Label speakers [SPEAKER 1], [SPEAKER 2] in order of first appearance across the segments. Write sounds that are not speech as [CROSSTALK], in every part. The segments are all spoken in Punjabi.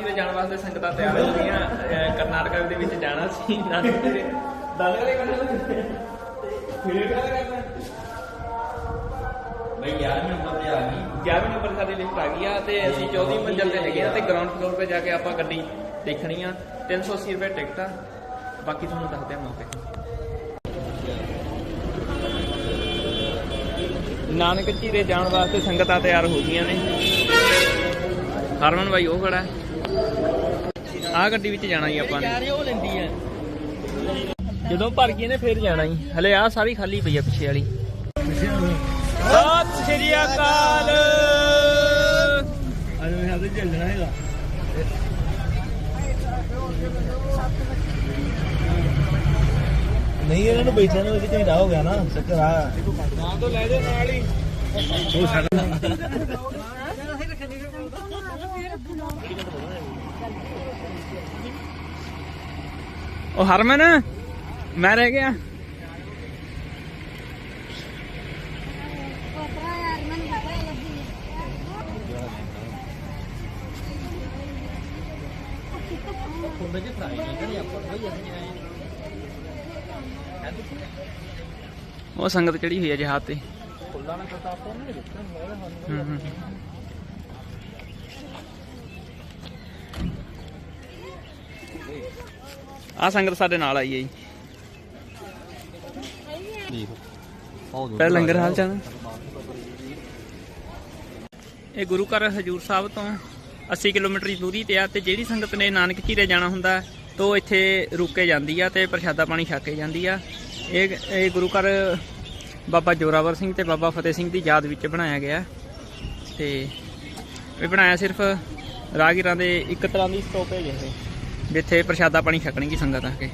[SPEAKER 1] ਚੀਰੇ ਜਾਣ ਵਾਸਤੇ ਸੰਗਤਾਂ ਤਿਆਰ ਹੋ ਗਈਆਂ। ਕਰਨਾਟਕਾ ਦੇ ਵਿੱਚ ਜਾਣਾ ਸੀ ਨਾਨਕ ਚੀਰੇ ਦਲ ਕਰੇ ਫਿਰ ਕਰਨਾ
[SPEAKER 2] ਬਈ 11ਵੇਂ ਨੰਬਰ ਤੇ ਆ ਗਈ।
[SPEAKER 1] 11ਵੇਂ ਨੰਬਰ ਸਾਡੀ ਲਿਫਟ ਆ ਗਈ ਆ ਤੇ ਅਸੀਂ 14ਵੀਂ ਮੰਜ਼ਲ ਤੇ ਹੈਗੇ ਆ ਤੇ ਗਰਾਊਂਡ ਫਲੋਰ ਤੇ ਜਾ ਕੇ ਆਪਾਂ ਗੱਡੀ ਦੇਖਣੀ ਆ। 380 ਰੁਪਏ ਟਿਕਟ। ਆ ਬਾਕੀ ਤੁਹਾਨੂੰ ਦੱਸਦੇ ਆ ਮੌਕੇ ਨਾਨਕ ਝੀਰੇ ਜਾਣ ਵਾਸਤੇ ਸੰਗਤਾਂ ਤਿਆਰ ਹੋ ਗਈਆਂ ਨੇ। ਹਰਮਨ ਭਾਈ ਉਹ ਖੜਾ ਆ ਗੱਡੀ ਵਿੱਚ ਜਾਣਾ ਜੀ ਆਪਾਂ ਨੇ।
[SPEAKER 2] ਉਹ ਲੈਂਦੀ ਆ
[SPEAKER 1] ਜਦੋਂ ਭਰ ਗਏ ਨੇ ਫੇਰ ਜਾਣਾ ਜੀ। ਹਲੇ ਆ ਸਾਰੀ ਖਾਲੀ ਪਈ ਆ ਪਿੱਛੇ ਵਾਲੀ। ਸਤਿ ਸ਼੍ਰੀ ਅਕਾਲ।
[SPEAKER 2] ਅੱਜ ਮੈਂ ਹੱਥ ਚੱਲਣਾ ਹੈਗਾ ਨਹੀਂ ਇਹਨਾਂ ਨੂੰ ਬੈਠਿਆਂ ਨੂੰ ਇਹਦੇ ਘੰਟਾ ਹੋ ਗਿਆ ਨਾ। ਚੱਕਰ ਆ।
[SPEAKER 1] ਨਾ ਤੋਂ ਲੈ ਦੇ ਨਾਲ ਹੀ।
[SPEAKER 2] ਉਹ [LAUGHS] ਸਾਡਾ
[SPEAKER 1] ਉਹ ਹਰਮਨ ਮੈਂ ਰਹਿ ਗਿਆ। ਉਹ ਸੰਗਤ ਚੜੀ ਹੋਈ ਹੈ ਜਹਾਜ਼ ਤੇ ਹੂੰ ਹੂੰ ਆ ਸੰਗਤ ਸਾਡੇ ਨਾਲ ਆਈ ਹੈ ਜੀ। ਪਹਿਲਾਂ ਲੰਗਰ ਹਾਲ ਚਾਲ ਇਹ ਗੁਰੂ ਘਰ ਹਜੂਰ ਸਾਹਿਬ ਤੋਂ 80 ਕਿਲੋਮੀਟਰ ਦੀ ਦੂਰੀ ਤੇ ਆ ਤੇ ਜਿਹੜੀ ਸੰਗਤ ਨੇ ਨਾਨਕ ਝੀਰੇ ਜਾਣਾ ਹੁੰਦਾ ਤੋ ਇੱਥੇ ਰੁਕ ਕੇ ਜਾਂਦੀ ਆ ਤੇ ਪ੍ਰਸ਼ਾਦਾ ਪਾਣੀ ਛਕ ਕੇ ਜਾਂਦੀ ਆ। ਇਹ ਇਹ ਗੁਰੂ ਘਰ ਬਾਬਾ ਜੋਰਾਵਰ ਸਿੰਘ ਤੇ ਬਾਬਾ ਫਤਿਹ ਸਿੰਘ ਦੀ ਯਾਦ ਵਿੱਚ ਬਣਾਇਆ ਗਿਆ ਤੇ ਇਹ ਬਣਾਇਆ ਸਿਰਫ ਰਾਗੀਰਾਂ ਦੇ ਇੱਕ ਤਰ੍ਹਾਂ ਦੀ ਸਟੋਪੇਜ ਹੈ। ਜਿੱਥੇ ਪ੍ਰਸ਼ਾਦਾ ਪਾਣੀ ਛਕਣਗੀ ਸੰਗਤ ਆ ਕੇ।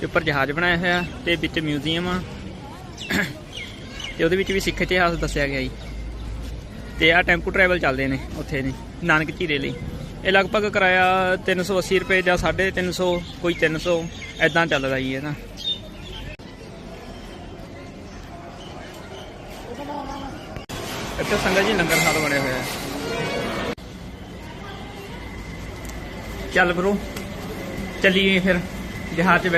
[SPEAKER 1] ਤੇ ਉੱਪਰ ਜਹਾਜ਼ ਬਣਾਇਆ ਹੋਇਆ ਤੇ ਵਿੱਚ ਮਿਊਜ਼ੀਅਮ ਆ। ਤੇ ਉਹਦੇ ਵਿੱਚ ਵੀ ਸਿੱਖ ਇਤਿਹਾਸ ਦੱਸਿਆ ਗਿਆ ਜੀ। ਤੇ ਆ ਟੈਂਪੂ ਟਰੈਵਲ ਚੱਲਦੇ ਨੇ ਉੱਥੇ ਨੇ ਨਾਨਕ ਝੀਰੇ ਲਈ। ਇਹ ਲਗਭਗ ਕਿਰਾਇਆ 380 ਰੁਪਏ ਜਾਂ 350 ਕੋਈ 300 ਐਦਾਂ ਚੱਲਦਾ ਜੀ ਇਹ ਨਾ ਇੱਥੇ ਸੰਗਤ ਜੀ ਲੰਗਰ ਹਾਲ ਬਣਿਆ ਹੋਇਆ। ਆ ਚੱਲ ਬਰੋ ਚੱਲੀਏ ਫਿਰ ਜਹਾਜ਼ 'ਚ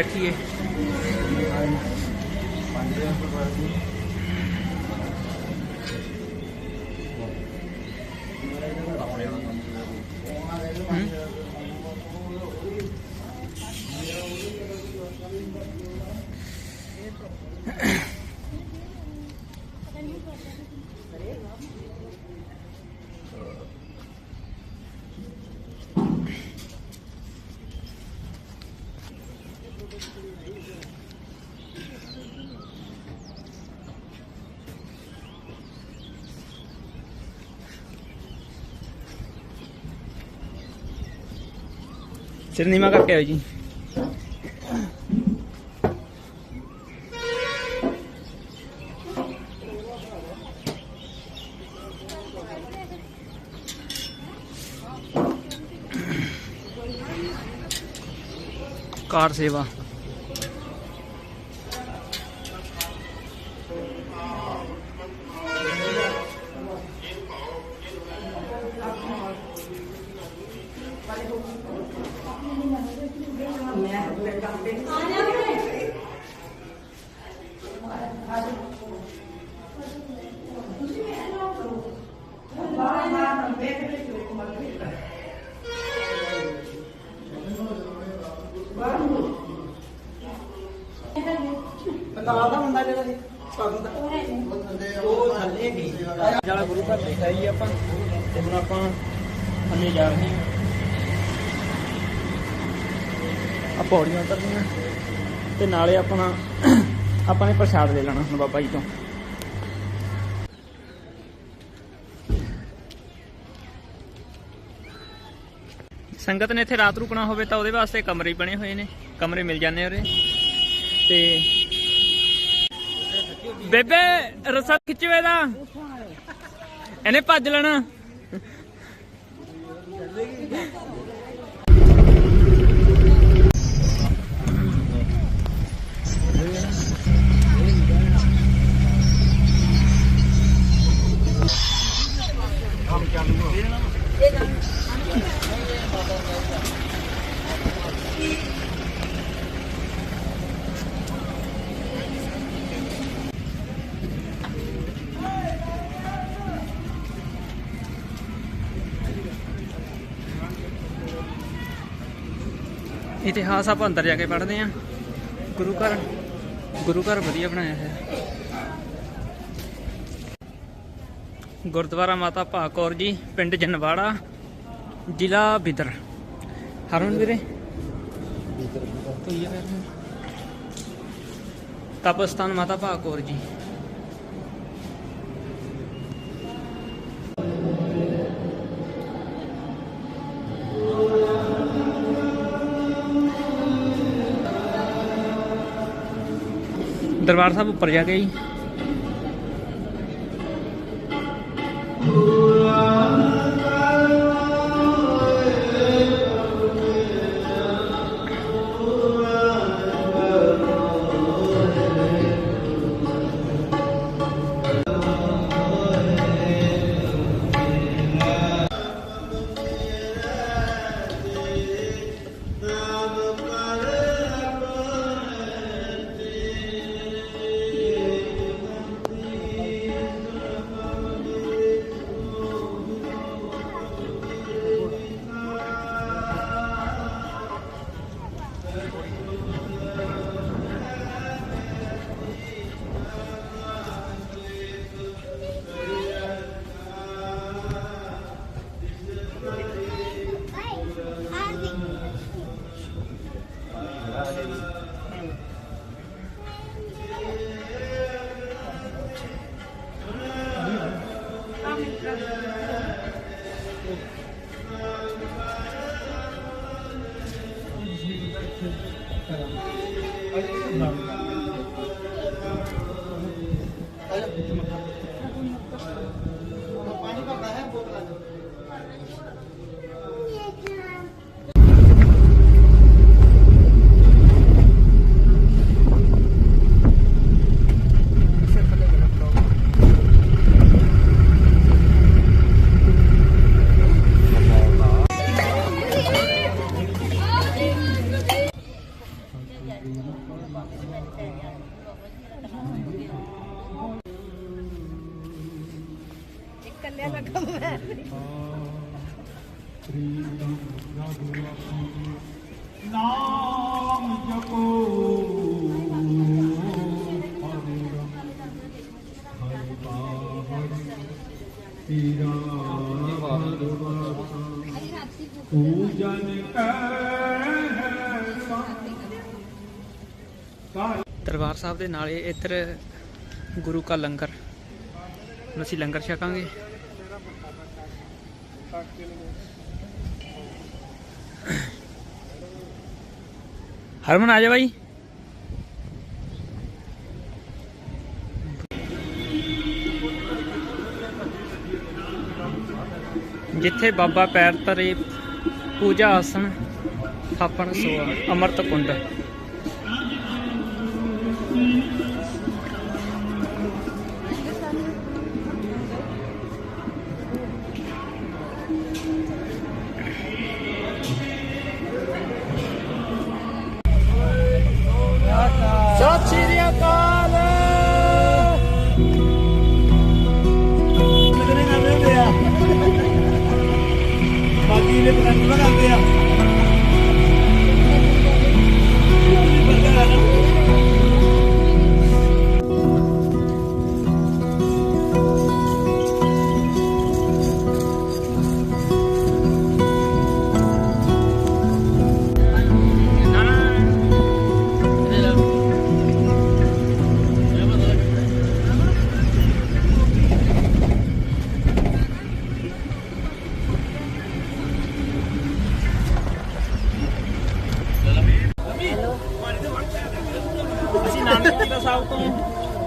[SPEAKER 1] ਸਿਰ ਨੀਮਾ ਕਰਕੇ ਆਓ ਜੀ। ਕਾਰ ਸੇਵਾ। ਜਿਹੜਾ ਗੁਰੂ ਘਰ ਦੇਖਿਆ ਜੀ ਆਪਾਂ ਤੇ ਹੁਣ ਆਪਾਂ ਥੱਲੇ ਜਾ ਰਹੇ ਹਾਂ। ਆ ਪੌੜੀਆਂ ਉਤਰਨੀਆਂ ਤੇ ਨਾਲੇ ਆਪਣਾ ਆਪਾਂ ਨੇ ਪ੍ਰਸ਼ਾਦ ਲੈ ਲੈਣਾ ਹੁਣ ਬਾਬਾ ਜੀ ਤੋਂ। ਸੰਗਤ ਨੇ ਇੱਥੇ ਰਾਤ ਰੁਕਣਾ ਹੋਵੇ ਤਾਂ ਉਹਦੇ ਵਾਸਤੇ ਕਮਰੇ ਬਣੇ ਹੋਏ ਨੇ, ਕਮਰੇ ਮਿਲ ਜਾਂਦੇ ਉਰੇ। ਤੇ ਬੇਬੇ ਰਸਾ ਖਿੱਚਵੇ ਦਾ। ਇਹਨੇ ਭੱਜ ਲੈਣਾ। ਇਤਿਹਾਸ ਆਪਾਂ ਅੰਦਰ ਜਾ ਕੇ ਪੜ੍ਹਦੇ ਆਂ ਗੁਰੂ ਘਰ ਗੁਰੂ ਘਰ ਵਧੀਆ ਬਣਾਇਆ ਹੈ ਗੁਰਦੁਆਰਾ ਮਾਤਾ ਭਾਗ ਕੌਰ ਜੀ ਪਿੰਡ ਜਨਵਾੜਾ ਜ਼ਿਲ੍ਹਾ ਬਿਦਰ। ਹਰਮਨ ਵੀਰੇ? ਧੋਈਏ ਪੈਰ ਨੂੰ। ਤਪਸਥਾਨ ਮਾਤਾ ਭਾਗ ਕੌਰ ਜੀ। ਦਰਬਾਰ ਸਾਹਿਬ ਉੱਪਰ ਜਾ ਕੇ ਜੀ।
[SPEAKER 3] ਨਾਮ ਜਪੋ ਹਰਿ ਰਾਮ ਹਰਿ ਬਾਹਰ ਤੀਰਾ ਪੂਜਨ ਕਰ
[SPEAKER 1] ਦਰਬਾਰ ਸਾਹਿਬ ਦੇ ਨਾਲੇ ਇੱਧਰ ਗੁਰੂ ਕਾ ਲੰਗਰ। ਅਸੀਂ ਲੰਗਰ ਛਕਾਂਗੇ। ਹਰਮਨ ਆ ਜਾ ਬਾਈ। ਜਿੱਥੇ ਬਾਬਾ ਪੈਰ ਧਰੇ ਪੂਜਾ ਆਸਣ ਥਾਪਣ ਸੋਆ ਅਮਰਤ ਕੁੰਡ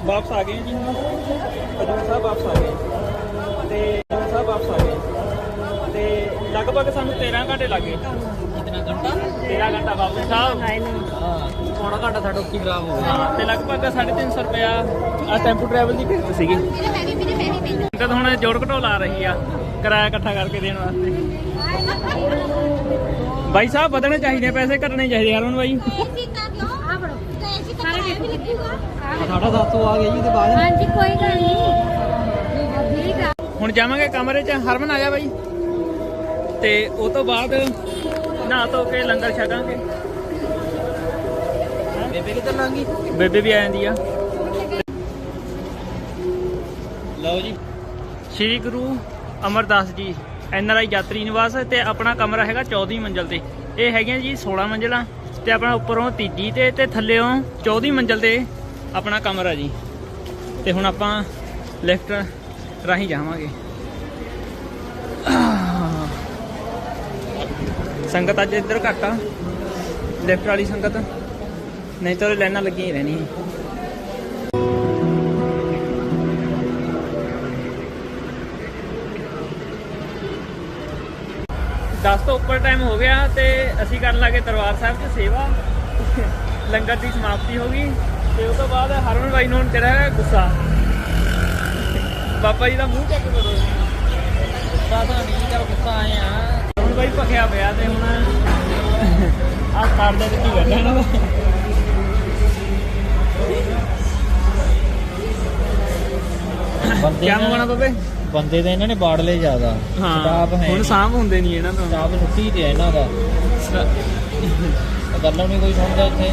[SPEAKER 1] ਵਾਪਸ ਆ ਗਏ ਜੀ ਹਜੂਰ ਸਾਹਿਬ ਵਾਪਸ ਆ ਗਏ। ਤੇ ਹਜੂਰ ਸਾਹਿਬ ਵਾਪਸ ਆ ਗਏ। ਤੇ ਲਗਭਗ ਸਾਨੂੰ 13 ਘੰਟੇ ਲੱਗੇ ਕਿੰਨਾ ਘੰਟਾ? 13 ਘੰਟਾ ਵਾਪਸ। ਸਾਹਿਬ ਪੌਣਾ ਘੰਟਾ ਸਾਡਾ ਉੱਕੀ ਖਰਾਬ ਹੋ ਗਿਆ। ਤੇ ਲਗਭਗ 350 ਰੁਪਿਆ ਆ ਟੈਂਪੂ ਟਰੈਵਲ ਦੀ ਕਿਸ਼ਤ ਸੀਗੀ। ਕਦ ਹੁਣ ਜੋੜ ਘਟੋ ਲਾ ਰਹੀ ਆ ਕਿਰਾਇਆ ਇਕੱਠਾ ਕਰਕੇ ਦੇਣ ਵਾਸਤੇ। ਬਾਈ ਸਾਹਿਬ ਵਧਣੇ ਚਾਹੀਦੇ ਪੈਸੇ ਘਟਣੇ ਚਾਹੀਦੇ ਹਰਮਨ ਬਾਈ
[SPEAKER 4] ਸਾਡਾ 700 ਆ ਗਿਆ ਜੀ ਤੇ ਬਾਅਦ।
[SPEAKER 5] ਹਾਂਜੀ ਕੋਈ ਗੱਲ ਨਹੀਂ। ਠੀਕ ਆ।
[SPEAKER 1] ਹੁਣ ਜਾਵਾਂਗੇ ਕਮਰੇ 'ਚ ਹਰਮਨ ਆ ਜਾ ਬਾਈ। ਤੇ ਉਹ ਤੋਂ ਬਾਅਦ ਨਹਾ ਧੋ ਕੇ ਲੰਗਰ ਛਕਾਂਗੇ
[SPEAKER 4] ਬੇਬੇ ਕਿੱਧਰ ਲੰਗੀ
[SPEAKER 1] ਬੇਬੇ ਵੀ ਆ ਜਾਂਦੀ ਆ।
[SPEAKER 4] ਲਓ ਜੀ।
[SPEAKER 1] Shri Guru Amardas ji N R I ਯਾਤਰੀ ਨਿਵਾਸ ਤੇ ਆਪਣਾ ਕਮਰਾ ਹੈਗਾ 14ਵੀਂ ਮੰਜ਼ਲ ਤੇ। ਇਹ ਹੈਗੀਆਂ ਜੀ 16 ਮੰਜ਼ਲਾਂ। ਤੇ ਆਪਣਾ ਉੱਪਰੋਂ ਤੀਜੀ ਤੇ ਤੇ ਥੱਲੇੋਂ 14ਵੀਂ ਮੰਜ਼ਲ ਤੇ ਆਪਣਾ ਕਮਰਾ ਜੀ। ਤੇ ਹੁਣ ਆਪਾਂ ਲਿਫਟ ਰਾਹੀਂ ਜਾਵਾਂਗੇ। ਸੰਗਤ ਅੱਜ ਇੱਧਰ ਘੱਟ ਆ। ਲਿਫਟ ਵਾਲੀ ਸੰਗਤ। ਨਹੀਂ ਤਾਂ ਉਰੇ ਲਾਈਨਾਂ ਲੱਗੀਆਂ ਹੀ ਰਹਿਣੀਆਂ। 10 ਤੋਂ ਉੱਪਰ ਟਾਈਮ ਹੋ ਗਿਆ ਤੇ ਅਸੀਂ ਕਰਨ ਲੱਗੇ ਦਰਬਾਰ ਸਾਹਿਬ 'ਚ ਸੇਵਾ। ਲੰਗਰ ਦੀ ਸਮਾਪਤੀ ਹੋ ਗਈ ਤੇ ਉਸ ਤੋਂ ਬਾਅਦ ਹਰਮਨ ਬਾਈ ਨੂੰ ਜਿਹੜਾ ਹੈ ਗੁੱਸਾ। ਬਾਬਾ ਜੀ ਦਾ ਮੂੰਹ ਚੈੱਕ ਕਰੋ।
[SPEAKER 4] ਗੁੱਸਾ ਤਾਂ ਨਹੀਂ ਕਰ ਗੁੱਸਾ ਆਏ ਆ।
[SPEAKER 1] ਹਰਮਨ ਬਾਈ ਭਖਿਆ ਪਿਆ ਤੇ ਹੁਣ ਆਹ ਕਾਰ ਦੇ ਹੀ ਬੈਠਾ ਇਹਨਾਂ ਦਾ। ਮੰਗਣਾ ਬਾਬੇ?
[SPEAKER 4] ਬੰਦੇ ਦੇ ਇਹਨਾਂ ਨੇ ਬਾੜ ਲਏ ਜ਼ਿਆਦਾ। ਸਟਾਫ ਹੈ
[SPEAKER 1] ਹੁਣ ਸਾਂਭ ਹੁੰਦੇ ਨਹੀਂ ਇਹਨਾਂ ਤੋਂ
[SPEAKER 4] ਸਟਾਫ ਛੁੱਟੀ ਤੇ ਹੈ ਇਹਨਾਂ ਦਾ। ਗੱਲਾਂ ਨਹੀਂ ਕੋਈ ਸੁਣਦਾ ਇੱਥੇ।